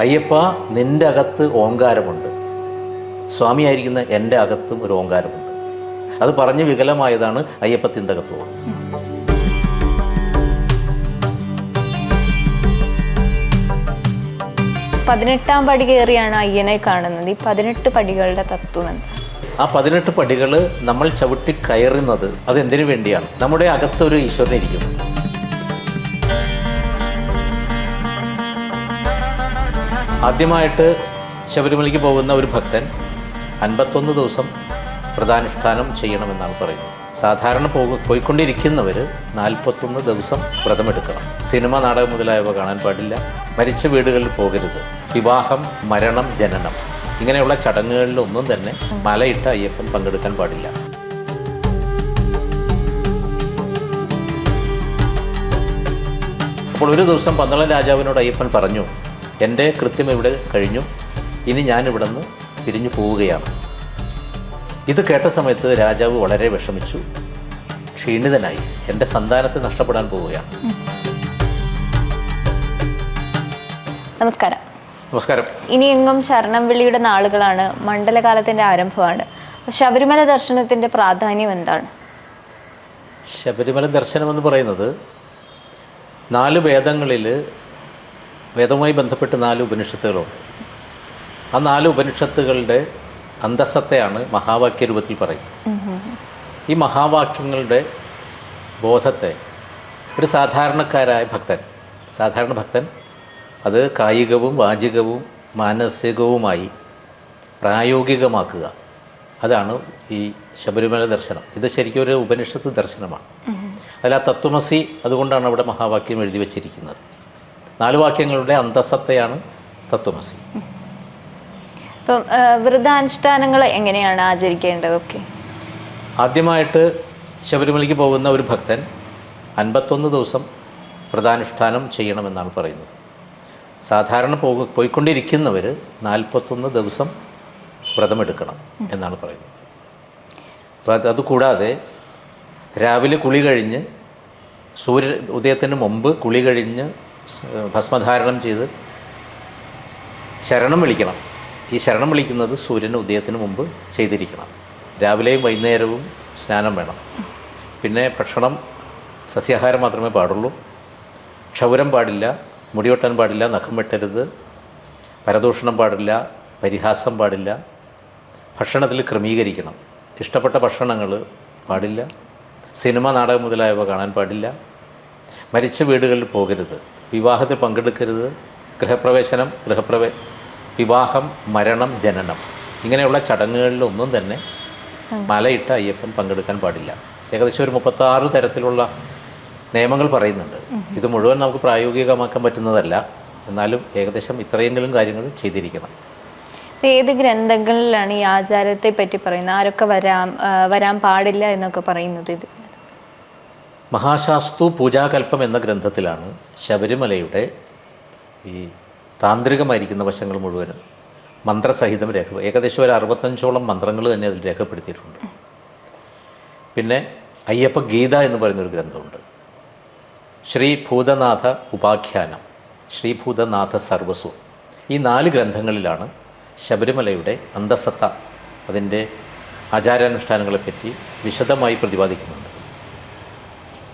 അയ്യപ്പ നിന്റെ അകത്ത് ഓങ്കാരമുണ്ട്. സ്വാമിയായിരിക്കുന്ന എന്റെ അകത്തും ഒരു ഓങ്കാരമുണ്ട്. അത് പറഞ്ഞ് വികലമായതാണ് അയ്യപ്പ തിന്തകത്വം പതിനെട്ടാം പടി കയറിയാണ് അയ്യനെ കാണുന്നത്. ഈ പതിനെട്ട് പടികളുടെ തത്വം എന്താ? ആ പതിനെട്ട് പടികൾ നമ്മൾ ചവിട്ടി കയറുന്നത് അത് എന്തിനു വേണ്ടിയാണ്? നമ്മുടെ അകത്തൊരു ഈശ്വരൻ ഇരിക്കുന്നു. ആദ്യമായിട്ട് ശബരിമലയ്ക്ക് പോകുന്ന ഒരു ഭക്തൻ അൻപത്തൊന്ന് ദിവസം വ്രതാനുഷ്ഠാനം ചെയ്യണമെന്നാണ് പറയുന്നത്. സാധാരണ പോകു പോയിക്കൊണ്ടിരിക്കുന്നവർ നാൽപ്പത്തൊന്ന് ദിവസം വ്രതമെടുക്കണം. സിനിമ നാടകം മുതലായവ കാണാൻ പാടില്ല. മരിച്ച വീടുകളിൽ പോകരുത്. വിവാഹം മരണം ജനനം. ഇങ്ങനെയുള്ള ചടങ്ങുകളിലൊന്നും തന്നെ മലയിട്ട അയ്യപ്പൻ പങ്കെടുക്കാൻ പാടില്ല. അപ്പോൾ ഒരു ദിവസം പന്തളം രാജാവിനോട് അയ്യപ്പൻ പറഞ്ഞു എന്റെ കൃത്യം ഇവിടെ കഴിഞ്ഞു. ഇനി ഞാൻ ഇവിടെ നിന്ന് തിരിഞ്ഞു പോവുകയാണ്. ഇത് കേട്ട സമയത്ത് രാജാവ് വളരെ വിഷമിച്ചു. ക്ഷീണിതനായി. എന്റെ സന്താനത്തെ നഷ്ടപ്പെടാൻ പോവുകയാണ്. നമസ്കാരം. നമസ്കാരം. ഇനിയെങ്ങും ശരണം വിളിയുടെ നാളുകളാണ്. മണ്ഡലകാലത്തിന്റെ ആരംഭമാണ്. ശബരിമല ദർശനത്തിന്റെ പ്രാധാന്യം എന്താണ്? ശബരിമല ദർശനം എന്ന് പറയുന്നത് നാല് വേദങ്ങളിൽ വേദവുമായി ബന്ധപ്പെട്ട് നാല് ഉപനിഷത്തുകളുണ്ട് ആ നാല് ഉപനിഷത്തുകളുടെ അന്തസ്സത്തെയാണ് മഹാവാക്യ രൂപത്തിൽ പറയും ഈ മഹാവാക്യങ്ങളുടെ ബോധത്തെ ഒരു സാധാരണക്കാരായ ഭക്തൻ സാധാരണ ഭക്തൻ അത് കായികവും വാചികവും മാനസികവുമായി പ്രായോഗികമാക്കുക. അതാണ് ഈ ശബരിമല ദർശനം. ഇത് ശരിക്കും ഒരു ഉപനിഷത്ത് ദർശനമാണ്. അതിൽ ആ തത്വമസി അതുകൊണ്ടാണ് അവിടെ മഹാവാക്യം എഴുതി വച്ചിരിക്കുന്നത്. നാല് വാക്യങ്ങളുടെ അന്തസ്സത്തെയാണ് തത്വമസി. ഇപ്പം വ്രതാനുഷ്ഠാനങ്ങൾ എങ്ങനെയാണ് ആചരിക്കേണ്ടതൊക്കെ ആദ്യമായിട്ട് ശബരിമലയ്ക്ക് പോകുന്ന ഒരു ഭക്തൻ അൻപത്തൊന്ന് ദിവസം വ്രതാനുഷ്ഠാനം ചെയ്യണമെന്നാണ് പറയുന്നത്. സാധാരണ പോ പോയിക്കൊണ്ടിരിക്കുന്നവർ നാൽപ്പത്തൊന്ന് ദിവസം വ്രതമെടുക്കണം എന്നാണ് പറയുന്നത്. അപ്പോൾ അത് അതുകൂടാതെ രാവിലെ കുളി കഴിഞ്ഞ് സൂര്യ ഉദയത്തിന് മുമ്പ് കുളി കഴിഞ്ഞ് ഭസ്മധാരണം ചെയ്ത് ശരണം വിളിക്കണം. ഈ ശരണം വിളിക്കുന്നത് സൂര്യൻ ഉദയത്തിന് മുമ്പ് ചെയ്തിരിക്കണം. രാവിലെയും വൈകുന്നേരവും സ്നാനം വേണം. പിന്നെ ഭക്ഷണം സസ്യാഹാരം മാത്രമേ പാടുള്ളൂ. ക്ഷൗരം പാടില്ല മുടിവെട്ടാൻ പാടില്ല നഖം വെട്ടരുത് പരദൂഷണം പാടില്ല പരിഹാസം പാടില്ല. ഭക്ഷണത്തിൽ ക്രമീകരിക്കണം. ഇഷ്ടപ്പെട്ട ഭക്ഷണങ്ങൾ പാടില്ല. സിനിമ നാടകം മുതലായവ കാണാൻ പാടില്ല. മരിച്ച വീടുകളിൽ പോകരുത്. വിവാഹത്തിൽ പങ്കെടുക്കരുത്. ഗൃഹപ്രവേശനം ഗൃഹപ്രവേ വിവാഹം മരണം ജനനം. ഇങ്ങനെയുള്ള ചടങ്ങുകളിലൊന്നും തന്നെ മലയിട്ട അയ്യപ്പൻ പങ്കെടുക്കാൻ പാടില്ല. ഏകദേശം ഒരു മുപ്പത്താറ് തരത്തിലുള്ള നിയമങ്ങൾ പറയുന്നുണ്ട്. ഇത് മുഴുവൻ നമുക്ക് പ്രായോഗികമാക്കാൻ പറ്റുന്നതല്ല. എന്നാലും ഏകദേശം ഇത്രയെങ്കിലും കാര്യങ്ങൾ ചെയ്തിരിക്കണം. ഏത് ഗ്രന്ഥങ്ങളിലാണ് ഈ ആചാരത്തെ പറ്റി പറയുന്നത്? ആരൊക്കെ വരാം വരാൻ പാടില്ല എന്നൊക്കെ പറയുന്നത് ഇത്? മഹാശാസ്തു പൂജാകൽപ്പം എന്ന ഗ്രന്ഥത്തിലാണ് ശബരിമലയുടെ ഈ താന്ത്രികമായിരിക്കുന്ന വശങ്ങൾ മുഴുവനും മന്ത്രസഹിതം രേഖ ഏകദേശം ഒരു അറുപത്തഞ്ചോളം മന്ത്രങ്ങൾ തന്നെ അതിൽ രേഖപ്പെടുത്തിയിട്ടുണ്ട്. പിന്നെ അയ്യപ്പ ഗീത എന്ന് പറയുന്നൊരു ഗ്രന്ഥമുണ്ട്. ശ്രീ ഭൂതനാഥ ഉപാഖ്യാനം ശ്രീ ഭൂതനാഥ സർവസ്വം. ഈ നാല് ഗ്രന്ഥങ്ങളിലാണ് ശബരിമലയുടെ അന്തസത്ത അതിന്റെ ആചാരാനുഷ്ഠാനങ്ങളെപ്പറ്റി വിശദമായി പ്രതിപാദിക്കുന്നുണ്ട്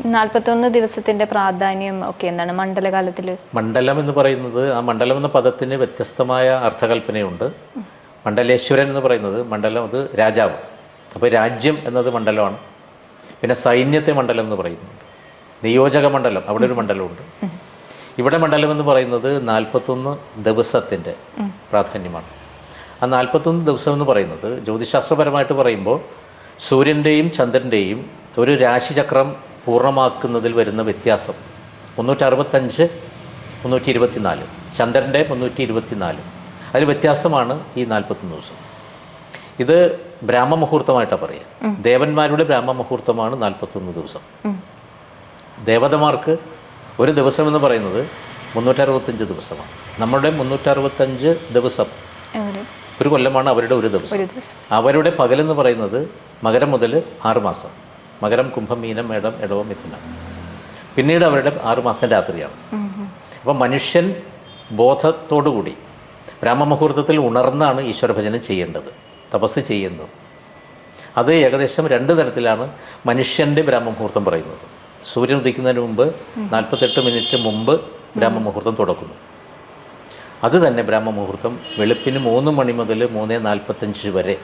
നാൽപ്പത്തൊന്ന് ദിവസത്തിന്റെ പ്രാധാന്യം ഒക്കെ എന്താണ് മണ്ഡലകാലത്തിൽ മണ്ഡലം എന്ന് പറയുന്നത് ആ മണ്ഡലം എന്ന പദത്തിന് വ്യത്യസ്തമായ അർത്ഥകൽപ്പനയുണ്ട്. മണ്ഡലേശ്വരൻ എന്ന് പറയുന്നത് മണ്ഡലം അത് രാജാവ്. അപ്പോൾ രാജ്യം എന്നത് മണ്ഡലമാണ്. പിന്നെ സൈന്യത്തെ മണ്ഡലം എന്ന് പറയുന്നുണ്ട് നിയോജക മണ്ഡലം അവിടെ ഒരു മണ്ഡലമുണ്ട്. ഇവിടെ മണ്ഡലം എന്ന് പറയുന്നത് നാൽപ്പത്തൊന്ന് ദിവസത്തിന്റെ പ്രാധാന്യമാണ്. ആ നാൽപ്പത്തൊന്ന് ദിവസം എന്ന് പറയുന്നത് ജ്യോതിശാസ്ത്രപരമായിട്ട് പറയുമ്പോൾ സൂര്യന്റെയും ചന്ദ്രന്റെയും ഒരു രാശിചക്രം പൂർണമാക്കുന്നതിൽ വരുന്ന വ്യത്യാസം. മുന്നൂറ്റി അറുപത്തഞ്ച് മുന്നൂറ്റി ഇരുപത്തിനാല് ചന്ദ്രന്റെ മുന്നൂറ്റി ഇരുപത്തിനാല് അതിൽ വ്യത്യാസമാണ് ഈ നാൽപ്പത്തൊന്ന് ദിവസം. ഇത് ബ്രാഹ്മ മുഹൂർത്തമായിട്ടാണ് പറയുക ദേവന്മാരുടെ ബ്രാഹ്മ മുഹൂർത്തമാണ് നാൽപ്പത്തൊന്ന് ദിവസം. ദേവതമാർക്ക് ഒരു ദിവസം എന്ന് പറയുന്നത് മുന്നൂറ്ററുപത്തഞ്ച് ദിവസമാണ്. നമ്മുടെ മുന്നൂറ്ററുപത്തഞ്ച് ദിവസം ഒരു കൊല്ലമാണ് അവരുടെ ഒരു ദിവസം. അവരുടെ പകലെന്ന് പറയുന്നത് മകരം മുതൽ ആറ് മാസം. മകരം കുംഭം മീനം മേടം ഇടവം മിഥുനം. പിന്നീട് അവരുടെ ആറുമാസം രാത്രിയാണ്. അപ്പം മനുഷ്യൻ ബോധത്തോടുകൂടി ബ്രാഹ്മമുഹൂർത്തത്തിൽ ഉണർന്നാണ് ഈശ്വരഭജനം ചെയ്യേണ്ടത് തപസ് ചെയ്യുന്നത്. അത് ഏകദേശം രണ്ട് തരത്തിലാണ് മനുഷ്യന്റെ ബ്രാഹ്മമുഹൂർത്തം പറയുന്നത്. സൂര്യൻ ഉദിക്കുന്നതിന് മുമ്പ് നാൽപ്പത്തെട്ട് മിനിറ്റ് മുമ്പ് ബ്രാഹ്മമുഹൂർത്തം തുടക്കുന്നു അത് തന്നെ ബ്രാഹ്മമുഹൂർത്തം വെളുപ്പിന് മൂന്ന് മണി മുതൽ മൂന്ന് നാൽപ്പത്തഞ്ച് വരെ.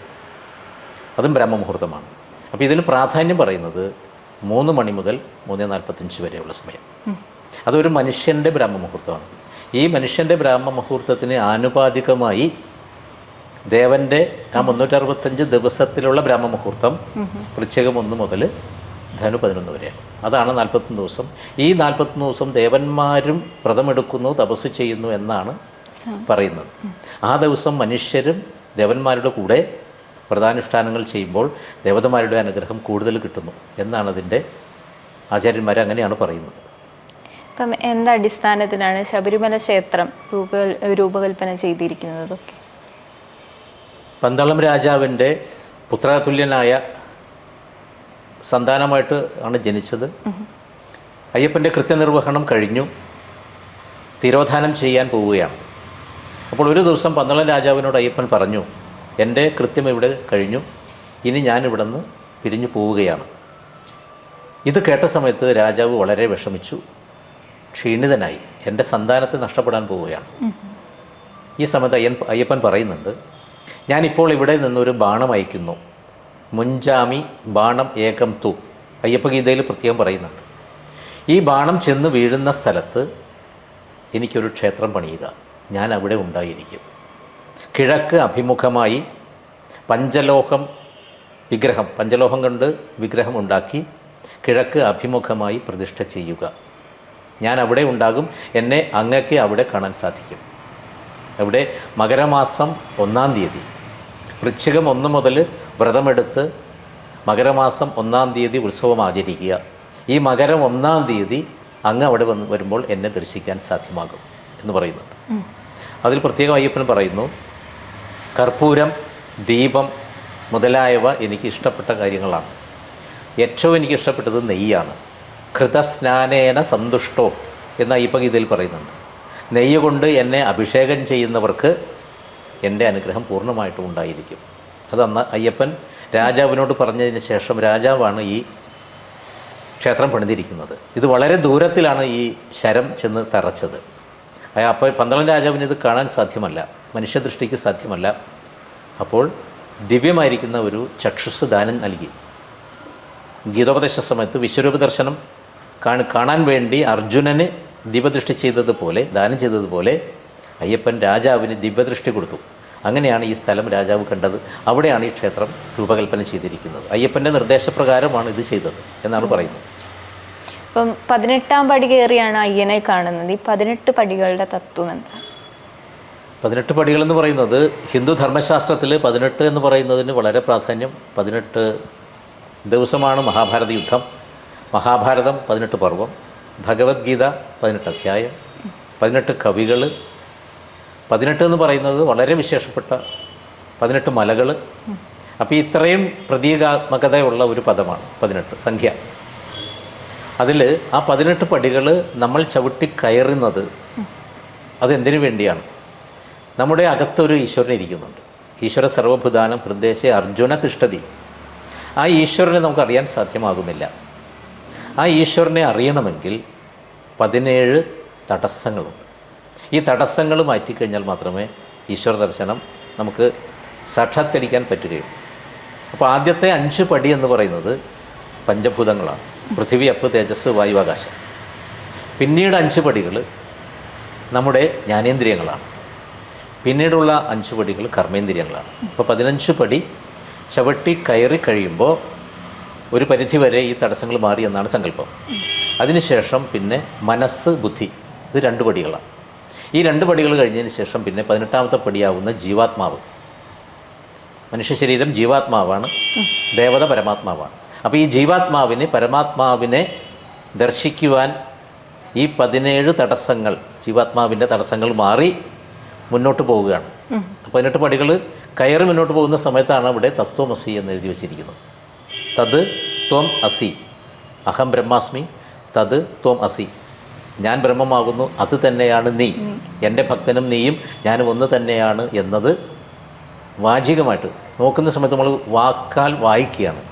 അതും ബ്രഹ്മമുഹൂർത്തമാണ്. അപ്പോൾ ഇതിന് പ്രാധാന്യം പറയുന്നത് മൂന്ന് മണി മുതൽ മൂന്ന് നാൽപ്പത്തഞ്ച് വരെയുള്ള സമയം. അതൊരു മനുഷ്യന്റെ ബ്രഹ്മമുഹൂർത്തമാണ്. ഈ മനുഷ്യന്റെ ബ്രഹ്മമുഹൂർത്തത്തിന് ആനുപാതികമായി ദേവന്റെ ആ മുന്നൂറ്ററുപത്തഞ്ച് ദിവസത്തിലുള്ള ബ്രഹ്മമുഹൂർത്തം വൃശ്ചികം ഒന്ന് മുതൽ ധനു പതിനൊന്ന് വരെയാണ്. അതാണ് നാൽപ്പത്തൊന്ന് ദിവസം. ഈ നാൽപ്പത്തൊന്ന് ദിവസം ദേവന്മാരും വ്രതമെടുക്കുന്നു തപസ് ചെയ്യുന്നു എന്നാണ് പറയുന്നത്. ആ ദിവസം മനുഷ്യരും ദേവന്മാരുടെ കൂടെ വ്രതാനുഷ്ഠാനങ്ങൾ ചെയ്യുമ്പോൾ ദേവതമാരുടെ അനുഗ്രഹം കൂടുതൽ കിട്ടുന്നു എന്നാണ് അതിന്റെ ആചാര്യന്മാർ അങ്ങനെയാണ് പറയുന്നത്. അപ്പം എന്ത് അടിസ്ഥാനത്തിലാണ് ശബരിമല ക്ഷേത്രം രൂപ രൂപകൽപ്പന ചെയ്തിരിക്കുന്നത് പന്തളം രാജാവിന്റെ പുത്രതുല്യനായ സന്താനമായിട്ട് ആണ് ജനിച്ചത്. അയ്യപ്പന്റെ കൃത്യനിർവഹണം കഴിഞ്ഞു. തിരോധാനം ചെയ്യാൻ പോവുകയാണ്. അപ്പോൾ ഒരു ദിവസം പന്തളം രാജാവിനോട് അയ്യപ്പൻ പറഞ്ഞു എന്റെ കൃത്യം ഇവിടെ കഴിഞ്ഞു. ഇനി ഞാൻ ഇവിടെ പിരിഞ്ഞു പോവുകയാണ്. ഇത് കേട്ട സമയത്ത് രാജാവ് വളരെ വിഷമിച്ചു. ക്ഷീണിതനായി. എന്റെ സന്താനത്തെ നഷ്ടപ്പെടാൻ പോവുകയാണ്. ഈ സമയത്ത് അയ്യൻ അയ്യപ്പൻ പറയുന്നുണ്ട് ഞാനിപ്പോൾ ഇവിടെ നിന്നൊരു ബാണം അയക്കുന്നു. മുൻജാമി ബാണം ഏകം തു. അയ്യപ്പഗീതയിൽ പ്രത്യേകം പറയുന്നുണ്ട്. ഈ ബാണം ചെന്ന് വീഴുന്ന സ്ഥലത്ത് എനിക്കൊരു ക്ഷേത്രം പണിയുക. ഞാൻ അവിടെ ഉണ്ടായിരിക്കും. കിഴക്ക് അഭിമുഖമായി പഞ്ചലോഹം വിഗ്രഹം പഞ്ചലോഹം കൊണ്ട് വിഗ്രഹം ഉണ്ടാക്കി കിഴക്ക് അഭിമുഖമായി പ്രതിഷ്ഠ ചെയ്യുക. ഞാൻ അവിടെ ഉണ്ടാകും എന്നെ അങ്ങക്ക് അവിടെ കാണാൻ സാധിക്കും. അവിടെ മകരമാസം ഒന്നാം തീയതി. വൃശ്ചികം ഒന്ന് മുതൽ വ്രതമെടുത്ത് മകരമാസം ഒന്നാം തീയതി ഉത്സവം ആചരിക്കുക. ഈ മകരം ഒന്നാം തീയതി അങ്ങ് അവിടെ വന്ന് വരുമ്പോൾ എന്നെ ദർശിക്കാൻ സാധ്യമാകും എന്ന് പറയുന്നുണ്ട്. അതിൽ പ്രത്യേകം അയ്യപ്പൻ പറയുന്നു കർപ്പൂരം ദീപം മുതലായവ എനിക്ക് ഇഷ്ടപ്പെട്ട കാര്യങ്ങളാണ്. ഏറ്റവും എനിക്ക് ഇഷ്ടപ്പെട്ടത് നെയ്യാണ്. കൃതസ്നാനേന സന്തുഷ്ടോ എന്ന ഇതിൽ പറയുന്നുണ്ട്. നെയ്യ് കൊണ്ട് എന്നെ അഭിഷേകം ചെയ്യുന്നവർക്ക് എന്റെ അനുഗ്രഹം പൂർണമായിട്ടും ഉണ്ടായിരിക്കും. അതന്ന് അയ്യപ്പൻ രാജാവിനോട് പറഞ്ഞതിന് ശേഷം രാജാവാണ് ഈ ക്ഷേത്രം പണിതിരിക്കുന്നത്. ഇത് വളരെ ദൂരത്തിലാണ് ഈ ശരം ചെന്ന് തറച്ചത്. അപ്പോൾ പന്തളം രാജാവിന് ഇത് കാണാൻ സാധ്യമല്ല. മനുഷ്യദൃഷ്ടിക്ക് സാധ്യമല്ല. അപ്പോൾ ദിവ്യമായിരിക്കുന്ന ഒരു ചക്ഷുസ് ദാനം നൽകി. ഗീതോപദേശ സമയത്ത് വിശ്വരൂപ ദർശനം കാണ- കാണാൻ വേണ്ടി അർജുനന് ദിവ്യദൃഷ്ടി ചെയ്തതുപോലെ ദാനം ചെയ്തതുപോലെ അയ്യപ്പൻ രാജാവിന് ദിവ്യദൃഷ്ടി കൊടുത്തു. അങ്ങനെയാണ് ഈ സ്ഥലം രാജാവ് കണ്ടത്. അവിടെയാണ് ഈ ക്ഷേത്രം രൂപകൽപ്പന ചെയ്തിരിക്കുന്നത്. അയ്യപ്പന്റെ നിർദ്ദേശപ്രകാരമാണ് ഇത് ചെയ്തത് എന്നാണ് പറയുന്നത്. ഇപ്പം പതിനെട്ടാം പടി കയറിയാണ് അയ്യനെ കാണുന്നത്. ഈ പതിനെട്ട് പടികളുടെ തത്വം എന്താണ് പതിനെട്ട് പടികളെന്ന് പറയുന്നത് ഹിന്ദു ധർമ്മശാസ്ത്രത്തിൽ പതിനെട്ട് എന്ന് പറയുന്നതിന് വളരെ പ്രാധാന്യം. പതിനെട്ട് ദിവസമാണ് മഹാഭാരത യുദ്ധം. മഹാഭാരതം പതിനെട്ട് പർവം. ഭഗവത്ഗീത പതിനെട്ട് അധ്യായം. പതിനെട്ട് കവികൾ. പതിനെട്ട് എന്ന് പറയുന്നത് വളരെ വിശേഷപ്പെട്ട പതിനെട്ട് മലകൾ. അപ്പോൾ ഇത്രയും പ്രതീകാത്മകതയുള്ള ഒരു പദമാണ് പതിനെട്ട് സംഖ്യ. അതിൽ ആ പതിനെട്ട് പടികൾ നമ്മൾ ചവിട്ടി കയറുന്നത് അതെന്തിനു വേണ്ടിയാണ്? നമ്മുടെ അകത്തൊരു ഈശ്വരൻ ഇരിക്കുന്നുണ്ട്. ഈശ്വര സർവഭുദാനം ഹൃദയശ അർജുന തിഷ്ഠതി. ആ ഈശ്വരനെ നമുക്ക് അറിയാൻ സാധ്യമാകുന്നില്ല. ആ ഈശ്വരനെ അറിയണമെങ്കിൽ പതിനേഴ് തടസ്സങ്ങളുണ്ട്. ഈ തടസ്സങ്ങൾ മാറ്റിക്കഴിഞ്ഞാൽ മാത്രമേ ഈശ്വര ദർശനം നമുക്ക് സാക്ഷാത്കരിക്കാൻ പറ്റുകയുള്ളൂ. അപ്പോൾ ആദ്യത്തെ അഞ്ച് പടി എന്ന് പറയുന്നത് പഞ്ചഭൂതങ്ങളാണ്. പൃഥ്വി അപ്പ് തേജസ് വായു ആകാശം. പിന്നീട് അഞ്ച് പടികൾ നമ്മുടെ ജ്ഞാനേന്ദ്രിയങ്ങളാണ്. പിന്നീടുള്ള അഞ്ച് പടികൾ കർമ്മേന്ദ്രിയങ്ങളാണ്. അപ്പോൾ പതിനഞ്ച് പടി ചവിട്ടി കയറി കഴിയുമ്പോൾ ഒരു പരിധി വരെ ഈ തടസ്സങ്ങൾ മാറി എന്നാണ് സങ്കല്പം. അതിനുശേഷം പിന്നെ മനസ്സ് ബുദ്ധി ഇത് രണ്ട് പടികളാണ്. ഈ രണ്ട് പടികൾ കഴിഞ്ഞതിന് ശേഷം പിന്നെ പതിനെട്ടാമത്തെ പടിയാവുന്ന ജീവാത്മാവ്. മനുഷ്യ ശരീരം ജീവാത്മാവാണ് ദേവത പരമാത്മാവാണ്. അപ്പോൾ ഈ ജീവാത്മാവിന് പരമാത്മാവിനെ ദർശിക്കുവാൻ ഈ പതിനേഴ് തടസ്സങ്ങൾ ജീവാത്മാവിന്റെ തടസ്സങ്ങൾ മാറി മുന്നോട്ട് പോവുകയാണ്. പതിനെട്ട് പടികൾ കയറി മുന്നോട്ട് പോകുന്ന സമയത്താണ് അവിടെ തത്വമസി എന്ന് എഴുതി വച്ചിരിക്കുന്നത്. തത് ത്വം അസി. അഹം ബ്രഹ്മാസ്മി. തത് ത്വം അസി. ഞാൻ ബ്രഹ്മമാകുന്നു അത് തന്നെയാണ് നീ. എന്റെ ഭക്തനും നീയും ഞാനും ഒന്ന് തന്നെയാണ് എന്നത് വാചികമായിട്ട്. നോക്കുന്ന സമയത്ത് നമ്മൾ വാക്കാൽ വായിക്കുകയാണ്.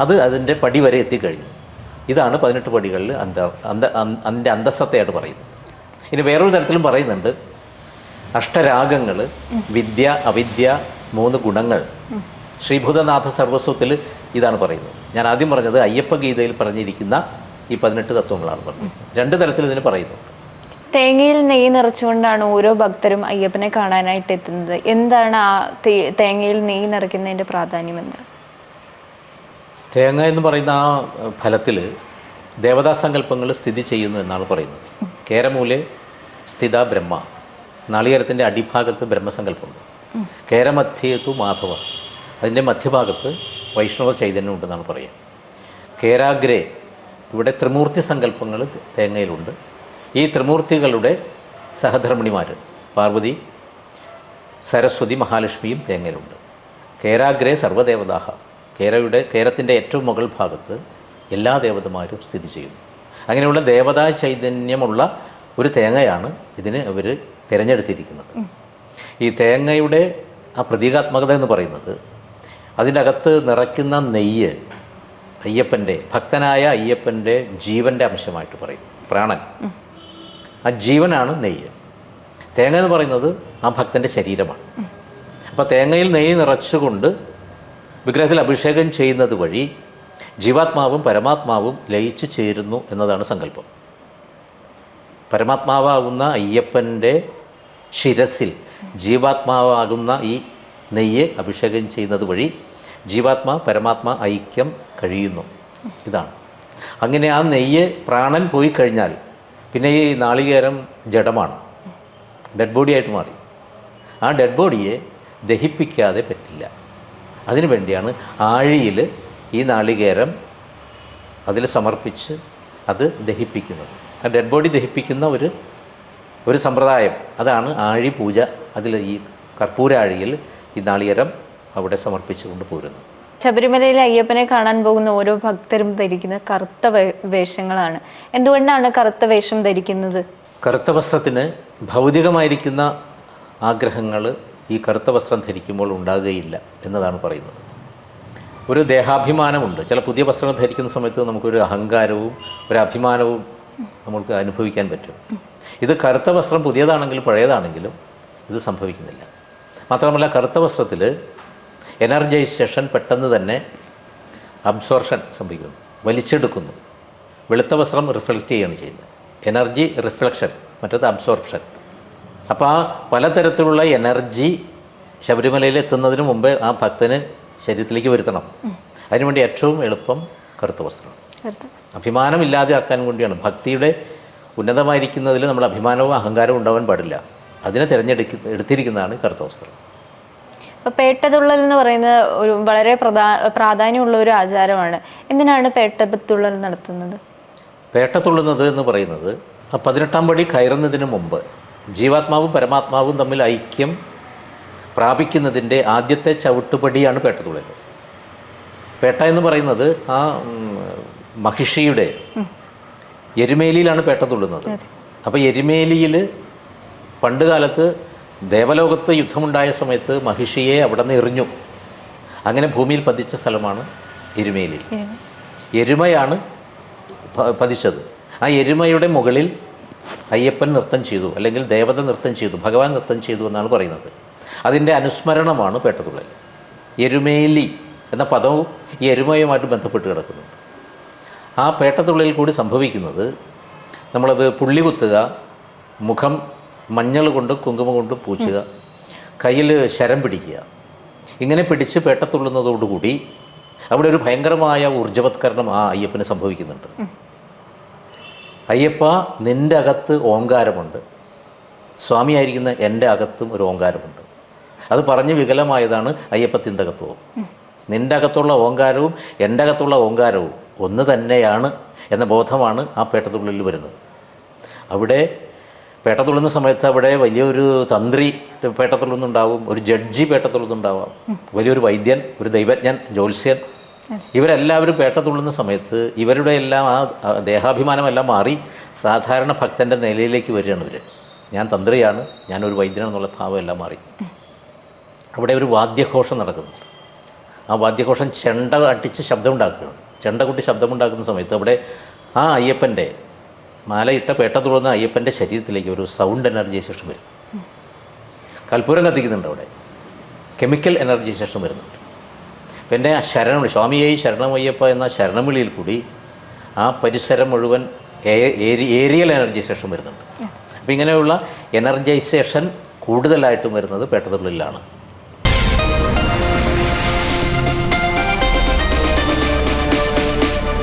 അത് അതിന്റെ പടി വരെ എത്തിക്കഴിഞ്ഞു. ഇതാണ് പതിനെട്ട് പടികളിൽ അന്ത അന്ത അതിന്റെ അന്തസ്സത്തെയായിട്ട് പറയുന്നത്. ഇനി വേറൊരു തരത്തിലും പറയുന്നുണ്ട്. അഷ്ടരാഗങ്ങൾ വിദ്യ അവിദ്യ മൂന്ന് ഗുണങ്ങൾ. ശ്രീഭൂതനാഥ സർവസ്വത്തിൽ ഇതാണ് പറയുന്നത്. ഞാൻ ആദ്യം പറഞ്ഞത് അയ്യപ്പ ഗീതയിൽ പറഞ്ഞിരിക്കുന്ന ഈ പതിനെട്ട് തത്വങ്ങളാണ് പറഞ്ഞത്. രണ്ട് തരത്തിൽ ഇതിന് പറയുന്നു. തേങ്ങയിൽ നെയ്യ് നിറച്ചുകൊണ്ടാണ് ഓരോ ഭക്തരും അയ്യപ്പനെ കാണാനായിട്ട് എത്തുന്നത്. എന്താണ് ആ തേങ്ങയിൽ നെയ്യ് നിറയ്ക്കുന്നതിന്റെ പ്രാധാന്യം എന്ത്? തേങ്ങ എന്ന് പറയുന്ന ആ ഫലത്തിൽ ദേവതാസങ്കല്പങ്ങൾ സ്ഥിതി ചെയ്യുന്നു എന്നാണ് പറയുന്നത്. കേരമൂലെ സ്ഥിത ബ്രഹ്മ. നാളികേരത്തിന്റെ അടിഭാഗത്ത് ബ്രഹ്മസങ്കല്പമുണ്ട്. കേരമധ്യേതു മാധവ. അതിന്റെ മധ്യഭാഗത്ത് വൈഷ്ണവ ചൈതന്യം ഉണ്ടെന്നാണ് പറയുക. കേരാഗ്രേ ഇവിടെ ത്രിമൂർത്തി സങ്കല്പങ്ങൾ തേങ്ങയിലുണ്ട്. ഈ ത്രിമൂർത്തികളുടെ സഹധർമ്മിണിമാർ പാർവതി സരസ്വതി മഹാലക്ഷ്മിയും തേങ്ങയിലുണ്ട്. കേരാഗ്രേ സർവദേവതാഹ കേരയുടെ കേരത്തിന്റെ ഏറ്റവും മുകൾ ഭാഗത്ത് എല്ലാ ദേവതമാരും സ്ഥിതി ചെയ്യുന്നു. അങ്ങനെയുള്ള ദേവതാ ചൈതന്യമുള്ള ഒരു തേങ്ങയാണ് ഇതിന് അവർ തിരഞ്ഞെടുത്തിരിക്കുന്നത്. ഈ തേങ്ങയുടെ ആ പ്രതീകാത്മകത എന്ന് പറയുന്നത് അതിന്റെ അകത്ത് നിറയ്ക്കുന്ന നെയ്യ് അയ്യപ്പന്റെ ഭക്തനായ അയ്യപ്പന്റെ ജീവന്റെ അംശമായിട്ട് പറയും. പ്രാണൻ. ആ ജീവനാണ് നെയ്യ്. തേങ്ങ എന്ന് പറയുന്നത് ആ ഭക്തന്റെ ശരീരമാണ്. അപ്പോൾ തേങ്ങയിൽ നെയ്യ് നിറച്ചുകൊണ്ട് വിഗ്രഹത്തിൽ അഭിഷേകം ചെയ്യുന്നത് വഴി ജീവാത്മാവും പരമാത്മാവും ലയിച്ചു ചേരുന്നു എന്നതാണ് സങ്കല്പം. പരമാത്മാവാകുന്ന അയ്യപ്പന്റെ ശിരസിൽ ജീവാത്മാവാകുന്ന ഈ നെയ്യ് അഭിഷേകം ചെയ്യുന്നത് വഴി ജീവാത്മാ പരമാത്മാ ഐക്യം കഴിയുന്നു. ഇതാണ്. അങ്ങനെ ആ നെയ്യ് പ്രാണൻ പോയി കഴിഞ്ഞാൽ പിന്നെ ഈ നാളികേരം ജഡമാണ്. ഡെഡ് ബോഡിയായിട്ട് മാറി. ആ ഡെഡ് ബോഡിയെ ദഹിപ്പിക്കാതെ പറ്റില്ല. അതിനു വേണ്ടിയാണ് ആഴിയിൽ ഈ നാളികേരം അതിൽ സമർപ്പിച്ച് അത് ദഹിപ്പിക്കുന്നത്. ഡെഡ് ബോഡി ദഹിപ്പിക്കുന്ന ഒരു ഒരു സമ്പ്രദായം. അതാണ് ആഴി പൂജ. അതിൽ ഈ കർപ്പൂരാഴിയിൽ ഈ നാളികരം അവിടെ സമർപ്പിച്ചുകൊണ്ട് പോരുന്നു ശബരിമലയിൽ അയ്യപ്പനെ കാണാൻ പോകുന്ന ഓരോ ഭക്തരും ധരിക്കുന്ന കറുത്ത വേഷങ്ങളാണ്. എന്തുകൊണ്ടാണ് കറുത്ത വേഷം ധരിക്കുന്നത്? കറുത്ത വസ്ത്രത്തിന് ഭൗതികമായിരിക്കുന്ന ആഗ്രഹങ്ങൾ ഈ കറുത്ത വസ്ത്രം ധരിക്കുമ്പോൾ ഉണ്ടാകുകയില്ല എന്നതാണ് പറയുന്നത്. ഒരു ദേഹാഭിമാനമുണ്ട്. ചില പുതിയ വസ്ത്രങ്ങൾ ധരിക്കുന്ന സമയത്ത് നമുക്കൊരു അഹങ്കാരവും ഒരു അഭിമാനവും നമുക്ക് അനുഭവിക്കാൻ പറ്റും. ഇത് കറുത്ത വസ്ത്രം പുതിയതാണെങ്കിലും പഴയതാണെങ്കിലും ഇത് സംഭവിക്കുന്നില്ല. മാത്രമല്ല കറുത്ത വസ്ത്രത്തിൽ എനർജൈസേഷൻ പെട്ടെന്ന് തന്നെ അബ്സോർഷൻ സംഭവിക്കുന്നു. വലിച്ചെടുക്കുന്നു. വെളുത്ത വസ്ത്രം റിഫ്ലക്റ്റ് ചെയ്യുകയാണ് ചെയ്യുന്നത്. എനർജി റിഫ്ലക്ഷൻ മറ്റത് അബ്സോർപ്ഷൻ അപ്പോൾ ആ പലതരത്തിലുള്ള എനർജി ശബരിമലയിൽ എത്തുന്നതിന് മുമ്പേ ആ ഭക്തന് ശരീരത്തിലേക്ക് വരുത്തണം. അതിനുവേണ്ടി ഏറ്റവും എളുപ്പം കറുത്ത വസ്ത്രം. അഭിമാനമില്ലാതെ ആക്കാൻ വേണ്ടിയാണ്. ഭക്തിയുടെ ഉന്നതമായിരിക്കുന്നതിൽ നമ്മൾ അഭിമാനവും അഹങ്കാരവും ഉണ്ടാവാൻ പാടില്ല. അതിനെ തിരഞ്ഞെടുക്ക എടുത്തിരിക്കുന്നതാണ് കർത്തവസ്ത്രം. പേട്ടതുള്ളൽ എന്ന് പറയുന്നത് ഒരു വളരെ പ്രധാ പ്രാധാന്യമുള്ള ഒരു ആചാരമാണ്. എന്തിനാണ് പേട്ടത്തുള്ളൽ നടത്തുന്നത്? പേട്ടത്തുള്ളുന്നത് എന്ന് പറയുന്നത് പതിനെട്ടാം പടി കയറുന്നതിന് മുമ്പ് ജീവാത്മാവും പരമാത്മാവും തമ്മിൽ ഐക്യം പ്രാപിക്കുന്നതിന്റെ ആദ്യത്തെ ചവിട്ടുപടിയാണ് പേട്ടതുള്ളൽ. പേട്ട എന്ന് പറയുന്നത് ആ മഹിഷിയുടെ എരുമേലിയിലാണ് പേട്ട തുള്ളുന്നത്. അപ്പോൾ എരുമേലിയിൽ പണ്ട് കാലത്ത് ദേവലോകത്ത് യുദ്ധമുണ്ടായ സമയത്ത് മഹിഷിയെ അവിടെ നിന്ന് എറിഞ്ഞു. അങ്ങനെ ഭൂമിയിൽ പതിച്ച സ്ഥലമാണ് എരുമേലി. എരുമയാണ് പതിച്ചത്. ആ എരുമയുടെ മുകളിൽ അയ്യപ്പൻ നൃത്തം ചെയ്തു അല്ലെങ്കിൽ ദേവത നൃത്തം ചെയ്തു ഭഗവാൻ നൃത്തം ചെയ്തു എന്നാണ് പറയുന്നത്. അതിന്റെ അനുസ്മരണമാണ് പേട്ടതുള്ളൽ എരുമേലി എന്ന പദവും ഈ എരുമയുമായിട്ട് ബന്ധപ്പെട്ട് കിടക്കുന്നുണ്ട് ആ പേട്ടത്തുള്ളിൽ കൂടി സംഭവിക്കുന്നത് നമ്മളത് പുള്ളി കുത്തുക മുഖം മഞ്ഞൾ കൊണ്ട് കുങ്കുമം കൊണ്ട് പൂച്ചുക കയ്യിൽ ശരം പിടിക്കുക ഇങ്ങനെ പിടിച്ച് പേട്ടത്തുള്ളുന്നതോടുകൂടി അവിടെ ഒരു ഭയങ്കരമായ ഊർജവത്കരണം ആ അയ്യപ്പന് സംഭവിക്കുന്നുണ്ട്. അയ്യപ്പ നിന്റെ അകത്ത് ഓങ്കാരമുണ്ട് സ്വാമിയായിരിക്കുന്ന എന്റെ അകത്തും ഒരു ഓങ്കാരമുണ്ട് അത് പറഞ്ഞ് വികലമായതാണ് അയ്യപ്പ തിന്തകത്വവും. നിന്റെ അകത്തുള്ള ഓങ്കാരവും എന്റെ അകത്തുള്ള ഓങ്കാരവും ഒന്ന് തന്നെയാണ് എന്ന ബോധമാണ് ആ പേട്ടത്തുള്ളിൽ വരുന്നത്. അവിടെ പേട്ടത്തുള്ളുന്ന സമയത്ത് അവിടെ വലിയൊരു തന്ത്രി പേട്ടത്തുള്ളുന്നുണ്ടാവും ഒരു ജഡ്ജി പേട്ടത്തുള്ളുന്നുണ്ടാവാം. വലിയൊരു വൈദ്യൻ ഒരു ദൈവജ്ഞൻ ജ്യോത്സ്യൻ. ഇവരെല്ലാവരും പേട്ടത്തുള്ളുന്ന സമയത്ത് ഇവരുടെ എല്ലാം ആ ദേഹാഭിമാനമെല്ലാം മാറി സാധാരണ ഭക്തന്റെ നിലയിലേക്ക് വരികയാണ് ഇവർ ഞാൻ തന്ത്രിയാണ് ഞാനൊരു വൈദ്യനാണെന്നുള്ള ഭാവം എല്ലാം മാറി. അവിടെ ഒരു വാദ്യഘോഷം നടക്കുന്നു. ആ വാദ്യഘോഷം ചെണ്ട അടിച്ച് ശബ്ദമുണ്ടാക്കുകയാണ്. ചെണ്ട കൊട്ടി ശബ്ദമുണ്ടാക്കുന്ന സമയത്ത് അവിടെ ആ അയ്യപ്പന്റെ മാലയിട്ട പേട്ട തുടർന്ന അയ്യപ്പന്റെ ശരീരത്തിലേക്ക് ഒരു സൗണ്ട് എനർജി ശേഷം വരും. കൽപ്പൂരം കത്തിക്കുന്നുണ്ട് അവിടെ. കെമിക്കൽ എനർജി ശേഷം വരുന്നുണ്ട്. പിന്നെ ആ ശരണം സ്വാമിയെ ശരണമയ്യപ്പ എന്ന ശരണവിളിയിൽ കൂടി ആ പരിസരം മുഴുവൻ ഏരിയൽ എനർജി ശേഷം വരുന്നുണ്ട്. അപ്പോൾ ഇങ്ങനെയുള്ള എനർജൈസേഷൻ കൂടുതലായിട്ടും വരുന്നത് പേട്ടതുള്ളിലാണ്